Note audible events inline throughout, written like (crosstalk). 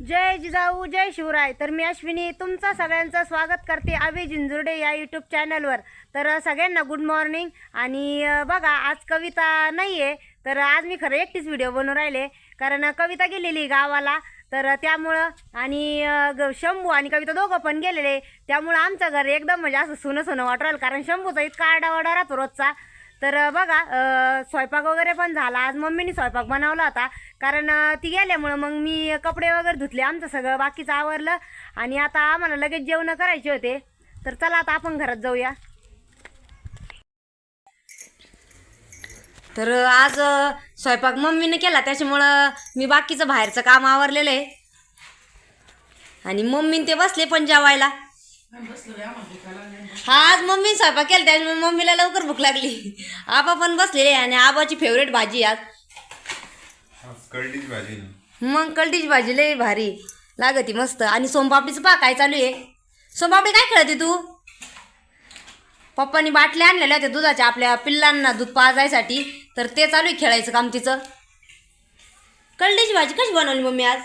जय जिजाऊ जय शिवराय. तर मी अश्विनी तुमचं सगळ्यांचं स्वागत करते अभि जिंजुर्डे या यूट्यूब चॅनलवर तर सगळ्यांना गुड मॉर्निंग आणि बघा आज कविता नाही आहे तर आज मी खरं एकटीच व्हिडिओ बनवून राहिले. कारण कविता गेलेली गावाला. तर त्यामुळं आणि ग- शंभू आणि कविता दोघं पण गेलेले. त्यामुळं आमचं घर एकदम म्हणजे असं सुनं सुनं वाटू कारण शंभूचा इतका आडावाडा राहतो रोजचा. तर बघा स्वयंपाक वगैरे पण झाला. आज मम्मीने स्वयंपाक बनवला होता. कारण ती गेल्यामुळं मग मी कपडे वगैरे धुतले. आमचं सगळं बाकीचं आवरलं. आणि आता आम्हाला लगेच जेवण करायचे होते. तर चला आता आपण घरात जाऊया. तर आज स्वयंपाक मम्मीने केला. त्याच्यामुळं मी बाकीचं बाहेरचं काम आवरलेलं आहे. आणि मम्मीने ते बसले पण जेवायला. हा आज मम्मी स्वयंपाक केला त्याच्यामुळे मम्मीला लवकर भूक लागली. आबा पण बसलेले आणि आबाची फेवरेट भाजी आज. कळलीच भाजी. ना मग कलटीची भाजी लई भारी लागती मस्त. आणि सोमपापडीचं पा काय चालू आहे? सोमपापडी काय खेळते तू? पप्पानी बाटल्या आणलेल्या होत्या दुधाच्या आपल्या पिल्लांना दूध पाजायसाठी. तर ते चालू आहे खेळायचं काम तिचं. कलटीची भाजी कशी बनवली मम्मी आज?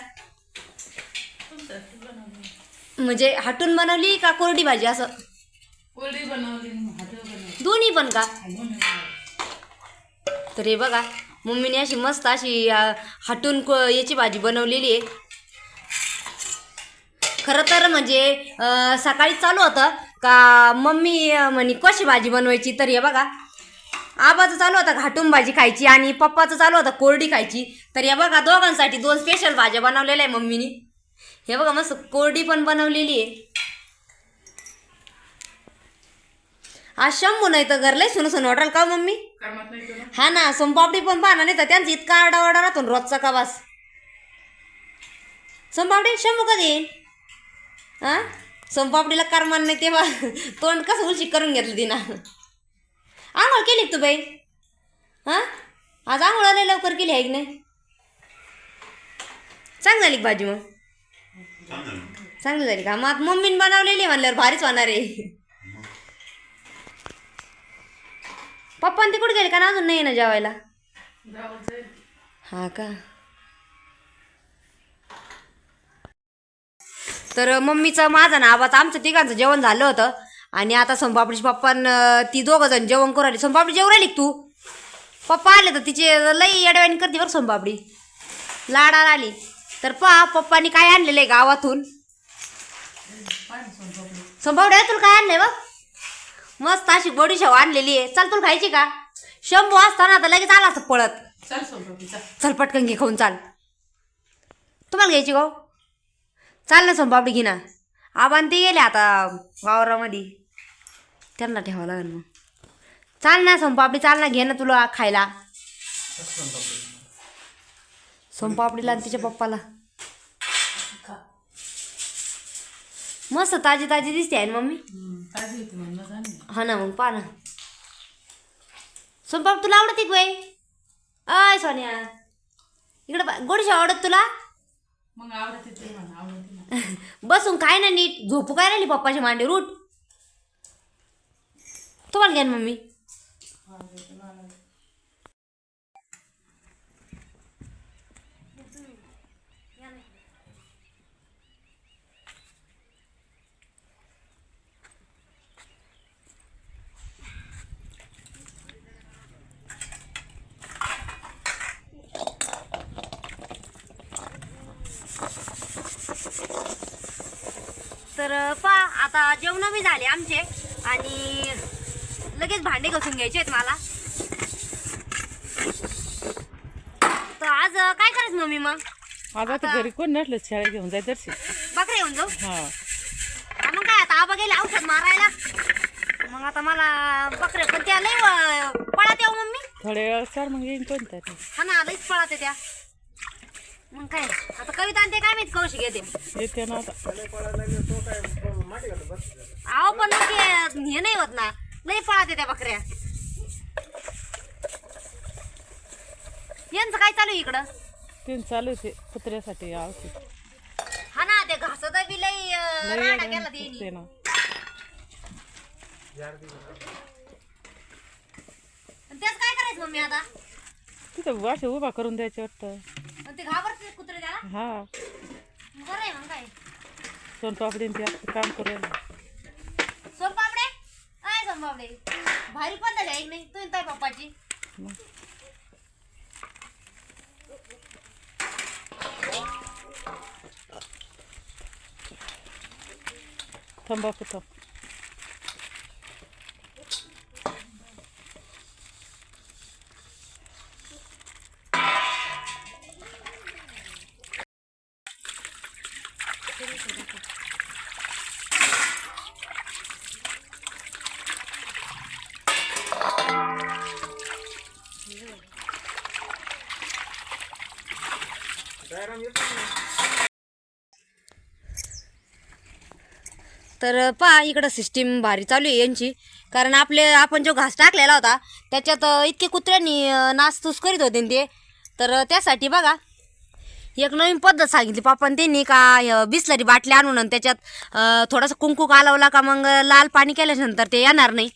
म्हणजे हटून बनवली का कोरडी भाजी असं? कोरडी बनवली दोन्ही पण का? तर हे बघा मम्मीने अशी मस्त अशी हटून को याची भाजी बनवलेली आहे. खरं तर म्हणजे सकाळी चालू होतं का मम्मी म्हणे कशी भाजी बनवायची? तर हे बघा आबाचं चालू होतं घाटून भाजी खायची आणि पप्पाचं चालू होतं कोरडी खायची. तर हे बघा दोघांसाठी दोन स्पेशल भाज्या बनवलेल्या आहे मम्मीने. हे बघा मस्त कोरडी पण बनवलेली आहे. आज शंभू नाही तर घरलाही सुन सुन वाटाल का मम्मी? हा ना सोमपापडी पण पाहणार नाही तर त्यांचा इतका आरडावाडा राहतो रोजचा कावास. सोमपापडी शंभू कधी येईल? हा सोमपापडीला करमान नाही तेव्हा. तोंड कसं उलशी करून घेतलं तिनं. आंघोळ केली तू बाई? हा आज आंघोळ लय लवकर केली आहे की नाही? चांगली झाली भाजी मग? चांगलं झाली का? मग मम्मीन मम्मीने बनवलेली आहे म्हणल्यावर भारीच होणार आहे. पप्पा ते कुठे गेले? का ना अजून नाही ना जेवायला? जाईल हा का? तर मम्मीचं माझं ना आवाज आमचं तिघांचं जेवण झालं होतं. आणि आता सोनपापडीची पप्पान ती दोघं जण जेवण करू राहिली. सोनपापडी जेवू राहिली तू? पप्पा आले तर तिचे लई अडवाणी करते बरं सोनपापडी लाडाला आली. तर पहा पप्पानी काय आणलेलं आहे गावातून तुला काय आणलंय बघ. मस्त अशी बडी शेव आणलेली आहे. चल तुला खायची का? शंभू असताना तर लगेच आला असं पळत. चल पटकन घे खाऊन चाल. तुम्हाला घ्यायची गाव चाल ना सोनपापडी घे ना. आबान ते गेले आता वावरामध्ये. त्यांना ठेवावं लागेल मग. चाल ना सोनपापडी चाल ना घे ना तुला खायला. सोनपापडीला आणि तिच्या पप्पाला. मस्त ताजी ताजी दिसते आहे ना मम्मी? हा ना मग पहा ना. सोनपापडी तुला आवडते का बाई? अय सोन्या इकडं बा- आवडत तुला? मग आवडते बसून काय ना नीट झोपू काय राहिली पप्पाची मांडी रूट तुम्हाला घ्या ना मम्मी तर पा आता जेवण बी झाले आमचे. आणि लगेच भांडे घासून घ्यायचे आहेत मला. तर आज काय करायचं मम्मी मग? आता तर घरी कोण नसलं शाळेत घेऊन जाय दर्शी बकरे येऊन जाऊ? हा. हा, मग काय आता आबा गेले औषध मारायला. मग आता मला बकरे पण त्या लई व- पळत येऊ मम्मी. थोड्या वेळ सर मग येईन कोणतरी हा ना लईच पळत त्या. मग काय? आता कविता आणि ते काय माहीत कौशिक येते? येते ना आता. अहो पण मग ते हे नाही होत ना. लई पळत त्या बकऱ्या. यांचं काय चालू आहे इकडं? तीन चालू आहे ते कुत्र्यासाठी औषध हा ना ते घासत बी लई अं, लई राडा येडं केला त्यांनी. ते ना. आणि काय करायचं मम्मी आता? तिथं असे उभा करून द्यायचे वाटतं. ते घाबरते कुत्रे त्याला. हा. बरं आहे मग काय. सोनपापडी ते आता काम सोनपापडे काय सोनपापडे भारी पद्धत आहे एक नाही तुम्ही ताई पप्पाची. थांब तर पहा इकडं सिस्टीम भारी चालू आहे यांची. कारण आपले आपण जो घास टाकलेला होता त्याच्यात इतके कुत्र्यांनी नासतूस करीत होते ते. तर त्यासाठी बघा एक नवीन पद्धत सांगितली पापान त्यांनी का बिसलरी बाटली आणून आणि त्याच्यात थोडासा कुंकू कालवला का मग लाल पाणी केल्यानंतर ते येणार नाही.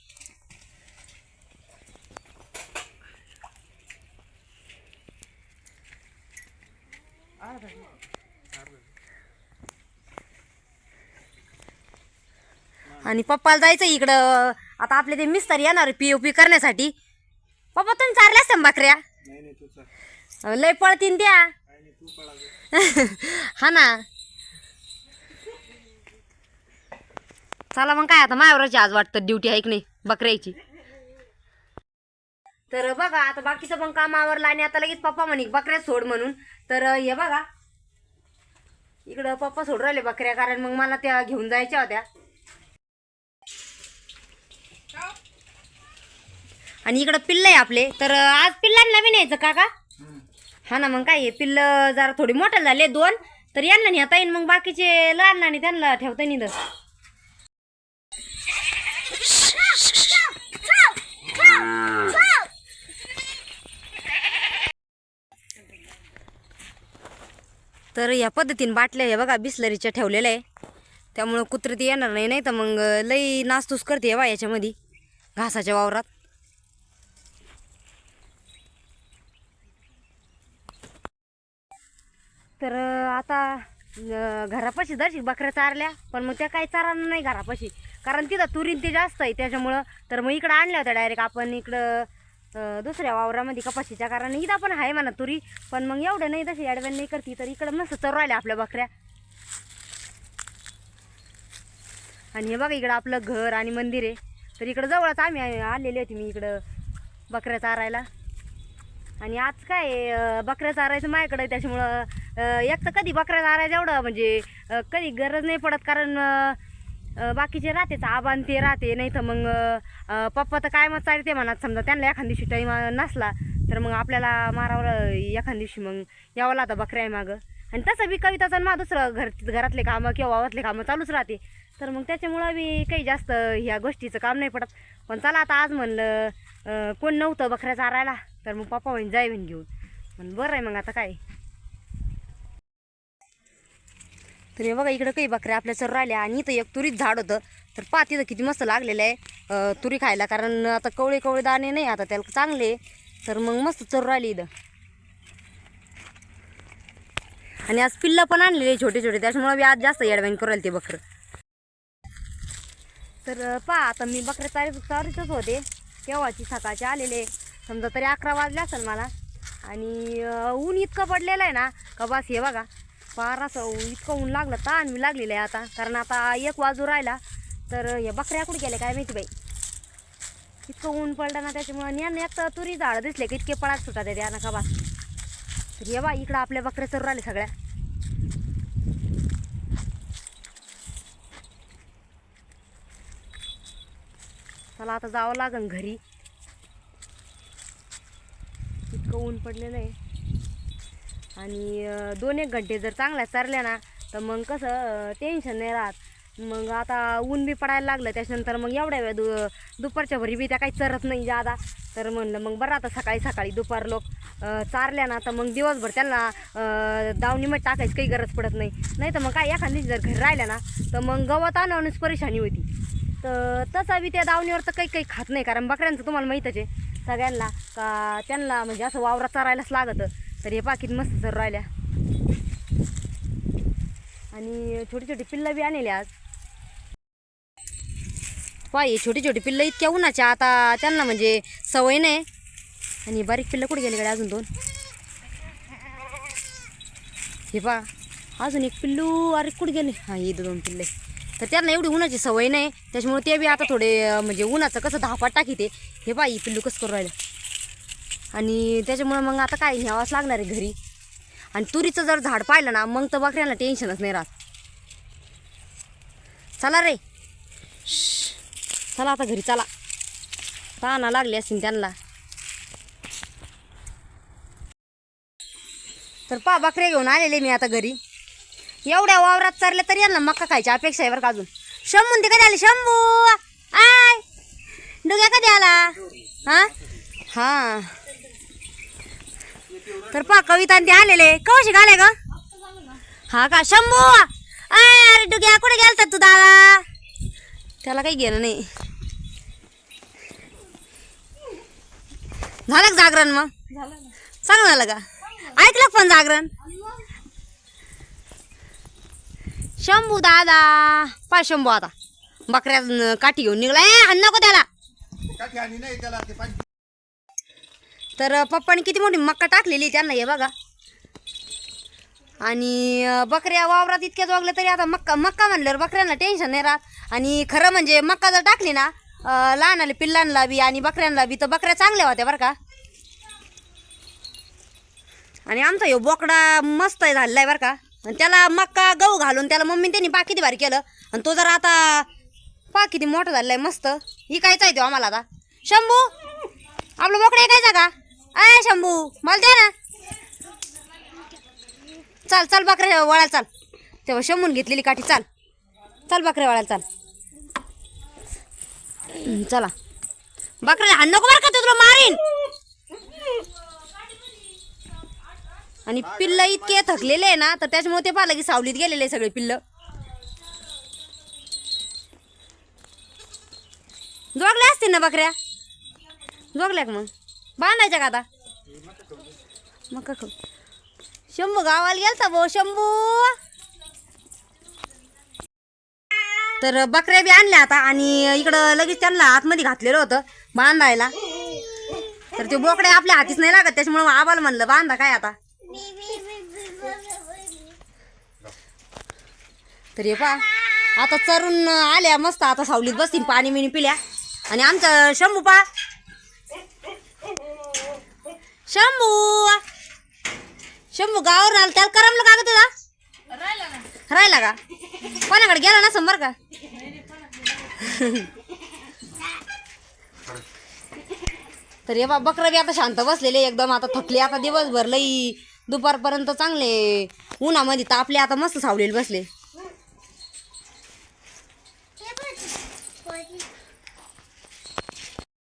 आणि पप्पाला जायचं इकडं. आता आपले ते मिस्तर येणार पी ओ पी करण्यासाठी. पप्पा तुम्ही चारल्या असत्या ना बकऱ्या लय पळतीन त्या. (laughs) हा ना. चला मग काय आता मायावरची आज वाटतं ड्युटी आहे की नाही बकऱ्याची. तर बघा आता बाकीचं पण काम आवरलं आणि आता लगेच पप्पा म्हणे बकऱ्या सोड म्हणून. तर हे बघा. इकडं पप्पा सोड राहिले बकऱ्या कारण मग मला त्या घेऊन जायच्या होत्या. आणि इकडं पिल्ल आहे आपले. तर आज पिल्लांना बी न्यायचं काका हा ना मग काय आहे, पिल्ल जरा थोडी मोठे झाले दोन. तर यांना नेता येईन मग बाकीचे लहान आणि त्यांना ठेवता येईन. तर या पद्धतीने बाटल्या हे बघा बिस्लरीच्या ठेवलेल्या आहे. त्यामुळं कुत्रे ते येणार नाही नाही तर मग लई नासतूस करते बा याच्यामध्ये घासाच्या वावरात. तर आता घरापाशी दर्शी बकऱ्या चारल्या पण मग त्या काही चारांना नाही घरापाशी. कारण तिथं तुरीन ते जास्त आहे त्याच्यामुळं. तर मग इकडं आणल्या होत्या डायरेक्ट आपण इकडं दुसऱ्या वावरामध्ये कपाशीच्या. कारण इथं पण आहे म्हणा तुरी पण मग एवढं नाही तशी ॲडव्हान नाही करती. तर इकडं मस्त चरू राहिल्या आपल्या बकऱ्या. आणि हे बघा इकडं आपलं घर आणि मंदिर आहे. तर इकडं जवळच आम्ही आलेले होते मी इकडं बकऱ्या चारायला. आणि आज काय बकऱ्या चारायचं माझ्याकडे त्याच्यामुळं एक तर कधी बकऱ्या चारायचं एवढं म्हणजे कधी गरज नाही पडत कारण बाकीचे राहतेच आबान ते राहते नाही तर मग पप्पा तर काय मग चालते म्हणत समजा त्यांना एखाद दिवशी टाईम नसला तर मग आपल्याला मारावं एखाद दिवशी मग यावं लागतं बकऱ्या आहे मागं. आणि तसं बी कविताचं मा दुसरं घर घरातले कामं किंवा वावातले कामं चालूच राहते. तर मग त्याच्यामुळं बी काही जास्त ह्या गोष्टीचं काम नाही पडत. पण चला आता आज म्हणलं कोण नव्हतं बकऱ्या चारायला? तर मग पप्पा होईन जाय म्हणे घेऊन. म्हणून बरं आहे मग आता काय? तर हे बघा इकडं काही बकऱ्या आपल्या सर राहिल्या आणि इथं एक तुरीत झाड होतं. तर पहा तिथं किती मस्त लागलेलं आहे तुरी खायला. कारण आता कवळे कवळे दाणे नाही आता त्याला चांगले तर मग मस्त चर राहिली इथं. आणि आज पिल्लं पण आणलेले छोटे छोटे त्याच्यामुळे मी आज जास्त ॲडवाईन करायला ते बकरं. तर पहा आता मी बकऱ्या चारी चारीतच होते. केव्हाची सकाळचे आलेले. समजा तरी अकरा वाजले असेल मला. आणि ऊन इतकं पडलेलं आहे ना का बस हे बघा. फार असं ऊ- इतकं ऊन लागलं ताण मी लागलेलं आहे आता. कारण आता एक वाजू राहिला. तर हे बकऱ्या कुठे गेले काय माहिती बाई? इतकं ऊन पडलं ना त्याच्यामुळं यानं एक तर तुरी झाडं दिसले की इतके पळात सुटा त्या ना का बस तर हे बा इकडं आपल्या बकऱ्या चरू राहिले सगळ्या. चला आता जावं लागन घरी. इतकं ऊन पडलेलं आहे. आणि दोन एक घंटे जर चांगल्या चारल्या ना तर मग कसं टेन्शन नाही राहत. मग आता ऊन बी पडायला लागलं त्याच्यानंतर मग एवढ्या वेळ दु दुपारच्या भरी बी त्या काही चरत नाही जादा. तर म्हणलं मग बरं आता सकाळी सकाळी दुपार लोक चारल्या ना तर मग दिवसभर त्यांना दावणीमध्ये टाकायची काही गरज पडत नाही. नाही तर मग काय एखादी जर घरी राहिल्या ना तर मग गवत आणूनच परेशानी होती. तर तसा बी त्या दावणीवर तर काही काही खात नाही कारण बकऱ्यांचं तुम्हाला माहीतच आहे. सगळ्यांना का त्यांना म्हणजे असं वावरात चारायलाच लागतं. तर हे पाकिट मस्त जर राहिल्या. आणि छोटी छोटी पिल्लं बी आणले आज. पाय छोटी छोटी पिल्लं इतक्या उन्हाच्या आता त्यांना म्हणजे सवय नाही. आणि बारीक पिल्लं कुठे गेले कडे अजून दोन? हे पा अजून एक पिल्लू अरे कुठे गेले? हा हे दोन पिल्ले. तर त्यांना एवढी उन्हाची सवय नाही. त्याच्यामुळे ते बी आता थोडे म्हणजे उन्हाचं कसं धापाट टाकी ते. हे बाई पिल्लू कसं करू राहिलं. आणि त्याच्यामुळं मग आता काय न्यावाच लागणार आहे घरी. आणि तुरीचं जर झाड पाहिलं ना मग तर बकऱ्यांना टेन्शनच नाही राहत. चला रे. चला आता घरी चला. ताना लागली असतील त्यांना. तर पा बकऱ्या घेऊन आलेले मी आता घरी. एवढ्या वावरात चालले तरी यांना मक्का खायची अपेक्षा आहे बरं का अजून. शंभून ते कधी आले? शंभू! आय! डुग्या कधी आला? हा? हा. तर पा कविता ते आलेले. कवशी घाले ग? हा का? शंभू! आय अरे डुग्या कुठे गेलता तू दादा? त्याला काही गेलं नाही. झालं जागरण मग? चांगलं झालं का? ऐकलं पण जागरण? शंभू दादा. पाय शंभू आता. बकऱ्या काठी घेऊन निघला. ए हाण नको त्याला. तर पप्पाने किती मोठी मक्का टाकलेली त्यांना हे बघा. आणि बकऱ्या वावरात इतक्या जोगल्या तरी आता मक्का मक्का म्हणल्यावर बकऱ्यांना टेन्शन नाही राहत. आणि खरं म्हणजे मक्का जर टाकली ना लहान आले पिल्लांना बी आणि बकऱ्यांना बी तर बकऱ्या चांगल्या होत्या बरं का. आणि आमचा ह्यो बोकडा मस्त आहे झालेला आहे बरं का. आणि त्याला मक्का गहू घालून त्याला मम्मी त्यांनी बाकी भारी केलं. आणि तो जर आता पा मोठं मोठा झालेला आहे मस्त इकायचा आहे तो हो आम्हाला आता? शंभू आपलं मोकडे ऐकायचा का आय शंभू मला दे ना. चाल चाल बकऱ्या वळायला चाल. तेव्हा शंभून घेतलेली काठी चाल. चाल बकऱ्या वळायला चाल. चला. बकऱ्या हाण नको बरं का ते तुला मारीन? आणि पिल्ल इतके थकलेले आहे ना तर त्याच्यामुळे ते पाहिलं की सावलीत गेलेले सगळे पिल्ल. जोगल्या असतील ना बकऱ्या? जोगल्या का मग? बांधायच्या का आता? मग का शंभू गावाला गेलता भाऊ शंभू. तर बकऱ्या बी आणल्या आता आणि इकडं लगेच त्यांना आतमध्ये घातलेलं होतं बांधायला. तर ते बोकडे आपल्या हातीच नाही लागत त्याच्यामुळे आबाला म्हणलं बांधा काय आता? तर हे पा आता चरून आल्या मस्त आता सावलीत बसतील पाणी मिणी पिल्या. आणि आमचं शंभू पा शंभू! शंभू गावावर आला त्याला करमलं का ग तुझा? राहिला का? कोणाकडे गेला ना समोर का? तर हे बा बकरं बी आता शांत बसलेले एकदम आता थकले आता दिवसभर लई दुपारपर्यंत चांगले. उन्हामध्ये तापले आता मस्त सावलेले बसले.